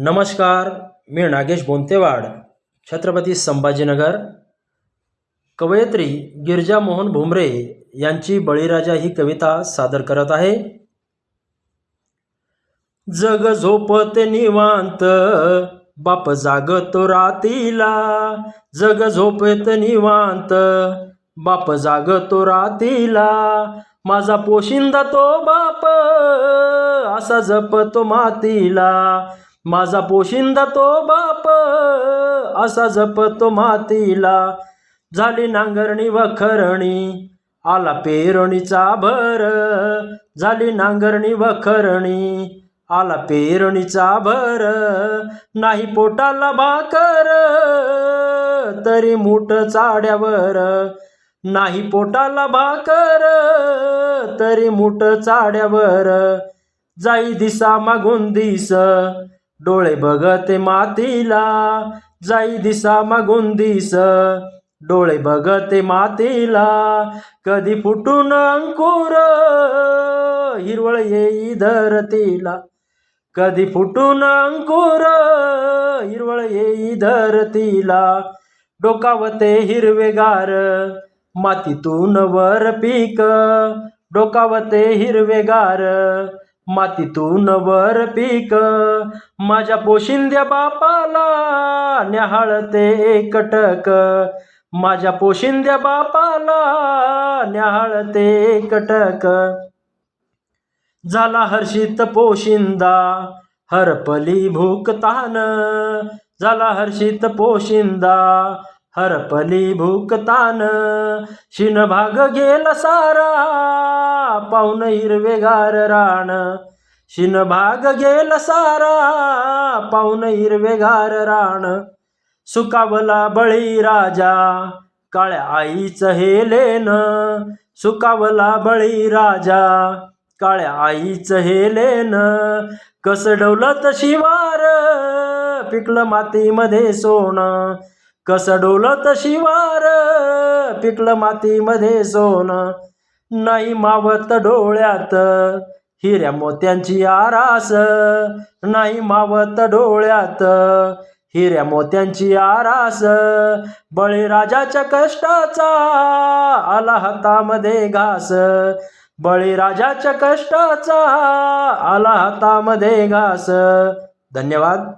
नमस्कार मी नागेश बोंतेवाड छत्रपती संभाजीनगर. कवयित्री गिरजामोहन भुमरे यांची बळीराजा ही कविता सादर करत आहे. जग झोपत निवांत बाप जागतो रातीला. जग झोपत निवांत बाप जागतो रातीला. माझा पोशिंदा तो बाप असा जपतो मातीला. माझा पोशिंदा तो बाप असा जपतो मातीला. झाली नांगरणी वखरणी आला पेरणीचा भर. झाली नांगरणी वखरणी आला पेरणीचा भर. नाही पोटाला भाकर तरी मूठ चाड्यावर. नाही पोटाला भाकर तरी मूठ चाड्यावर. जाई दिसा मागून दिस डोळे बघते मातीला जाई दिसा मागून दिस. डोळे बघते मातीला कधी फुटून अंकुर हिरवळ येई धरतीला. कधी फुटून अंकुर हिरवळ येई धरतीला. डोकावते हिरवेगार मातीतून वर पीक. डोकावते हिरवेगार मातीतून वर पीक. माझ्या पोशिंद्या बापाला न्याहाळते एकटक माझ्या पोशिंद्या बापाला न्याहाळते एकटक झाला हर्षित पोशिंदा हरपली भूकतान. झाला हर्षित पोशिंदा हरपली भूकतान. शिन भाग गेला सारा. पाहून हिरवेगार रान. शिन भाग सारा पाहून हिरवेगार रान. सुकावला बळी राजा काळ्या आईचं हेलेन सुकावला बळी राजा काळ्या आईचं हेलेन कसं तशी शिवार पिकलं मातीमध्ये सोनं. कसं डोलत शिवार पिकलं मातीमध्ये सोनं. नाही मावत डोळ्यात. हिऱ्या मोत्यांची आरास. नाही मावत डोळ्यात. हिऱ्या मोत्यांची आरास. बळीराजाच्या कष्टाचा आला हातामध्ये घास. बळीराजाच्या कष्टाचा आला हातामध्ये घास. धन्यवाद.